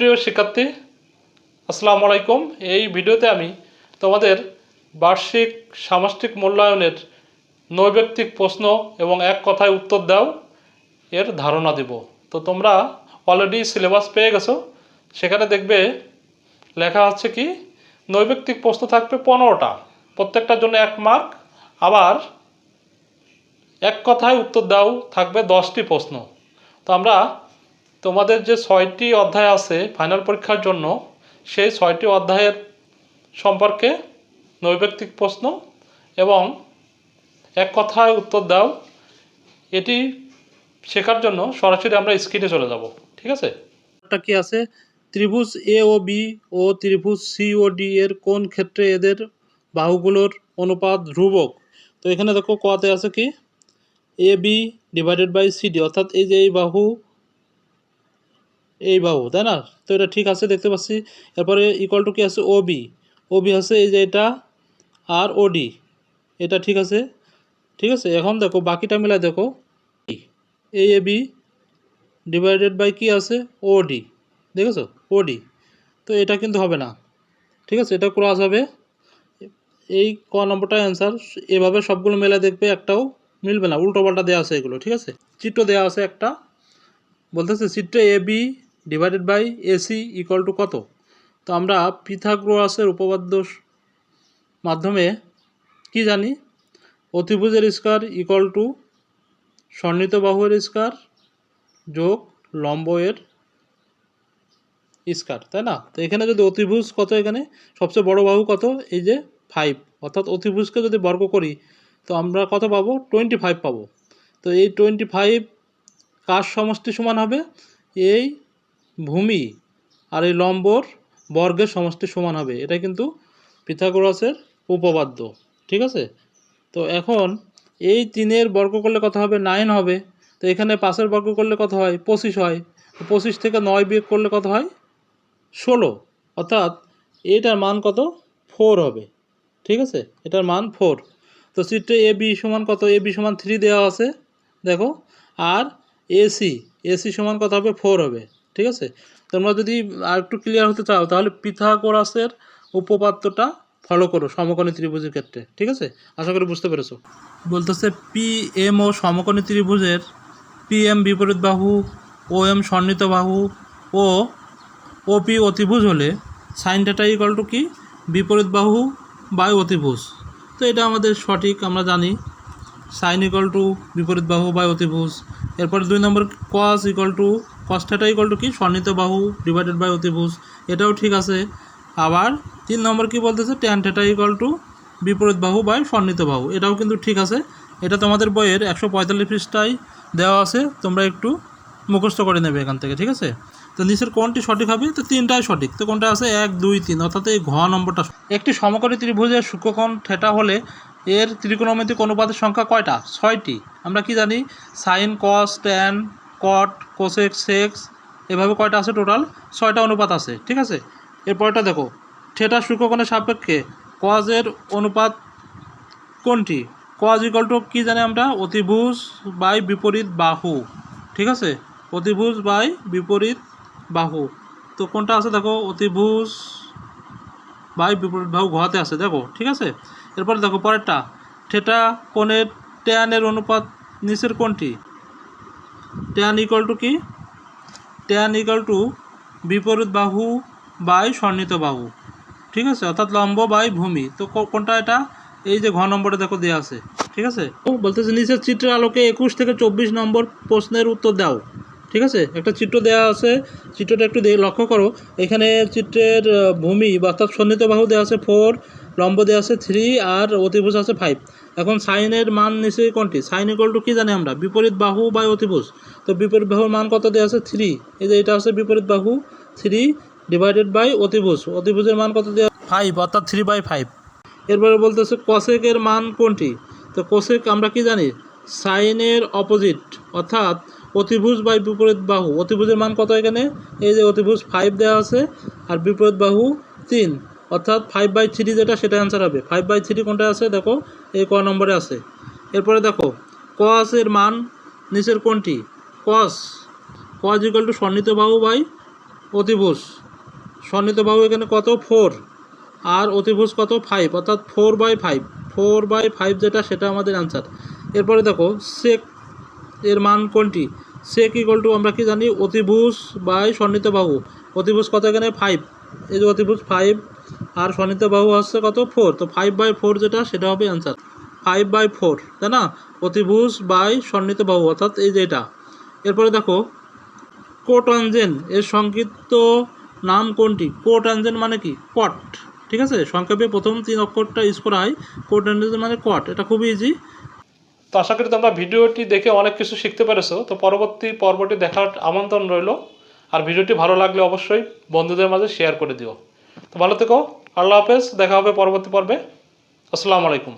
প্রিয় শিক্ষার্থী, আসসালামু আলাইকুম। এই ভিডিওতে আমি তোমাদের বার্ষিক সামষ্টিক মূল্যায়নের নৈব্যক্তিক প্রশ্ন এবং এক কথায় উত্তর দাও, এর ধারণা দেব। তো তোমরা অলরেডি সিলেবাস পেয়ে গেছো। সেখানে দেখবে লেখা হচ্ছে কি নৈব্যক্তিক প্রশ্ন থাকবে পনেরোটা। প্রত্যেকটার জন্য এক মার্ক আবার এক কথায় উত্তর দাও, থাকবে দশটি প্রশ্ন। তো আমরা তোমাদের যে ছয়টি অধ্যায় আছে ফাইনাল পরীক্ষার জন্য, সেই ছয়টি অধ্যায়ের সম্পর্কে নৈবেক্তিক প্রশ্ন এবং এক কথায় উত্তর দাও। এটি শেখার জন্য সরাসরি আমরা স্ক্রিনে চলে যাব, ঠিক আছে? একটা কি আছে? ত্রিভুজ এ ও বি ও ত্রিভুজ সি ও ডি এর কোন ক্ষেত্রে এদের বাহুগুলোর অনুপাত ধ্রুবক? তো এখানে দেখো কতে আছে কি? A B divided by C D অর্থাৎ এই যে এই বাহু এই বাহু তাই না? তো এটা ঠিক আছে, দেখতে পাচ্ছি। এরপরে ইকুয়াল টু কি আছে? ও বি ও বি আছে এই যে এটা, আর ওডি এটা ঠিক আছে? ঠিক আছে? এখন দেখো, বাকিটা মিলাই দেখো। A A B divided by কি আছে? ও ওডি দেখেছ? ওডি তো এটা কিন্তু হবে না। ঠিক আছে? এটা ক্রস হবে। এই ক নম্বরটা অ্যান্সার এভাবে সবগুলো মেলা দেখবে, একটাও মিলবে না। উল্টো পাল্টা দেওয়া আছে এগুলো, ঠিক আছে? চিত্র দেওয়া আছে একটা। বলতেছে চিত্রে A B divided by AC equal to কত? তো আমরা পিথাগোরাসের উপপাদ্য মাধ্যমে কি জানি? অতিভুজের স্কোয়ার ইকুয়াল টু সন্নিহিত বাহুর স্কোয়ার যোগ লম্ব এর স্কোয়ার, তাই না? তো এখানে যদি অতিভুজ কত এখানে? সবচেয়ে বড় বাহু কত? এই যে ফাইভ অর্থাৎ অতিভুজকে যদি বর্গ করি, তো আমরা কত পাবো? টোয়েন্টি ফাইভ পাবো। তো এই টোয়েন্টি ফাইভ কার সমষ্টি সমান হবে? এই ভূমি আর এই লম্বর বর্গের সমষ্টি সমান হবে। এটা কিন্তু পিথাগোরাসের উপপাদ্য, ঠিক আছে? তো এখন এই তিনের বর্গ করলে কত হবে? নাইন হবে। তো এখানে পাঁচের বর্গ করলে কত হয়? পঁচিশ হয়। পঁচিশ থেকে নয় বিয়োগ করলে কত হয়? ষোলো। অর্থাৎ এটার মান কত? ফোর হবে। ঠিক আছে? এটার মান ফোর। তো চিত্রে এ বি সমান কত? এ বি সমান থ্রি দেওয়া আছে। দেখো। আর এসি এসি সমান কত হবে? ফোর হবে। ঠিক আছে? তোমরা যদি আর একটু ক্লিয়ার হতে চাও, তাহলে পিথাগোরাসের উপপাদ্যটা ফলো করো, সমকোণী ত্রিভুজের ক্ষেত্রে, ঠিক আছে? আশা করি বুঝতে পেরেছ। বলতেছে পি এম ও সমকোণী ত্রিভুজের পি এম বিপরীত বাহু ও এম সন্নিহিত বাহু ও ও পি অতিভুজ হলে সাইন ডেটা ইকাল টু কি? বিপরীত বাহু বাই অতিভুজ। তো এটা আমাদের সঠিক, আমরা জানি। সাইন ইকাল টু বিপরীত বাহু বাই অতিভুজ। এরপরে দুই নম্বর cos equal to cos theta equal to কি? সন্নিহিত বাহু ডিভাইডেড বাই অতিভুজ। এটাও ঠিক আছে। আবার তিন নম্বর কি বলতেছে? ট্যান থেটা ইকাল টু বিপরীত বাহু বাই সন্নিহিত বাহু। এটাও কিন্তু ঠিক আছে। এটা তোমাদের বইয়ের একশো পঁয়তাল্লিশ পৃষ্ঠায় দেওয়া আছে। তোমরা একটু মুখস্থ করে নেবে এখান থেকে, ঠিক আছে? তো নিচের কোনটি সঠিক হবে? তো তিনটাই সঠিক। তো কোনটা আছে এক, দুই, তিন। অর্থাৎ এই ঘ নম্বরটা একটি সমকোণী ত্রিভুজের সূক্ষ্মকোণ থেটা হলে এর ত্রিকোণমিতিক অনুপাতের সংখ্যা কয়টা? ছয়টি। আমরা কি জানি? Sine cos tan cot cosec sec এভাবে কয়টা আছে টোটাল ছয়টা অনুপাত আছে, ঠিক আছে? এরপরটা দেখো থেটা সূক্ষ্মকোণের সাপেক্ষে কজের অনুপাত কোনটি? কজ ইকাল টু কী জানি আমরা? অতিভুজ বাই বিপরীত বাহু, ঠিক আছে? অতিভুজ বাই বিপরীত বাহু। তো কোনটা আছে দেখো? অতিভুজ বাই বিপরীত বাহু ঘতে আছে, দেখো, ঠিক আছে? এরপরে দেখো পরেরটা, থেটা কোণের ট্যানের অনুপাত নিচের কোনটি ট্যান ইকাল টু কি? ট্যান ইকাল টু বিপরীত বাহু বাই সন্নিহিত বাহু। ঠিক আছে? অর্থাৎ লম্ব বাই ভূমি। তো কোনটা এটা? এই যে ঘ নম্বরে দেখো দেওয়া আছে। ঠিক আছে? ও, বলতেছে নিচের চিত্রের আলোকে একুশ থেকে চব্বিশ নম্বর প্রশ্নের উত্তর দাও। ঠিক আছে? একটা চিত্র দেওয়া আছে। চিত্রটা একটু লক্ষ্য করো। এখানে চিত্রের ভূমি বা অর্থাৎ সন্নিহিত বাহু দেওয়া আছে ফোর লম্ব দেওয়া আছে থ্রি আর অতিভুজ আছে ফাইভ এখন সাইনের মান নিচে কোনটি? সাইন ইকুয়াল টু কী জানি আমরা? বিপরীত বাহু বাই অতিভুজ। তো বিপরীত বাহুর মান কত দেওয়া আছে? থ্রি এই যে এটা আছে বিপরীত বাহু থ্রি ডিভাইডেড বাই অতিভুজ। অতিভুজের মান কত দেওয়া ফাইভ অর্থাৎ থ্রি বাই ফাইভ এরপরে বলতেছে কোসেকের মান কোনটি? তো কোসেক আমরা কি জানি? সাইনের অপোজিট অর্থাৎ অতিভুজ বাই বিপরীত বাহু। অতিভুজের মান কত এখানে? এই যে অতিভুজ ফাইভ দেওয়া আছে, আর বিপরীত বাহু তিন। অর্থাৎ ফাইভ বাই থ্রি যেটা সেটা অ্যান্সার হবে। ফাইভ বাই থ্রি কোনটা আছে? দেখো, এই ক নম্বরে আছে। এরপরে দেখো কসের মান নিচের কোনটি? কস কস ইকুয়াল টু সন্নিহিত বাহু বাই অতিভুজ। সন্নিহিত বাহু এখানে কত? ফোর আর অতিভুজ কত? ফাইভ অর্থাৎ four by five four by five যেটা, সেটা আমাদের অ্যান্সার এরপরে দেখো সেক এর মান কোনটি? সেক ইকুয়াল টু আমরা কি জানি? অতিভুজ বাই সন্নিহিত বাহু। অতিভুজ কত এখানে? ফাইভ এই যে অতিভুজ ফাইভ আর সন্নিহিত বাহু হচ্ছে কত? ফোর তো ফাইভ বাই ফোর যেটা, সেটা হবে অ্যান্সার ফাইভ বাই ফোর তাই না? অতিভুজ বাই সন্নিহিত বাহু, অর্থাৎ এই যে এটা। এরপরে দেখো কোটঞ্জেন এর সংক্ষিপ্ত নাম কোনটি? কোটঞ্জেন মানে কি? কট ঠিক আছে? সংক্ষেপে প্রথম তিন অক্ষরটা ইউজ করা হয়। কোটঞ্জেন মানে কট এটা খুবই ইজি তো আশা করি তোমরা ভিডিওটি দেখে অনেক কিছু শিখতে পেরেছ। তো পরবর্তী পর্বটি দেখার আমন্ত্রণ রইল। আর ভিডিওটি ভালো লাগলে অবশ্যই বন্ধুদের মাঝে শেয়ার করে দিও। তো ভালো থেকো। আল্লাহ হাফেজ দেখা হবে পরবর্তী পর্বে। আসসালামু আলাইকুম।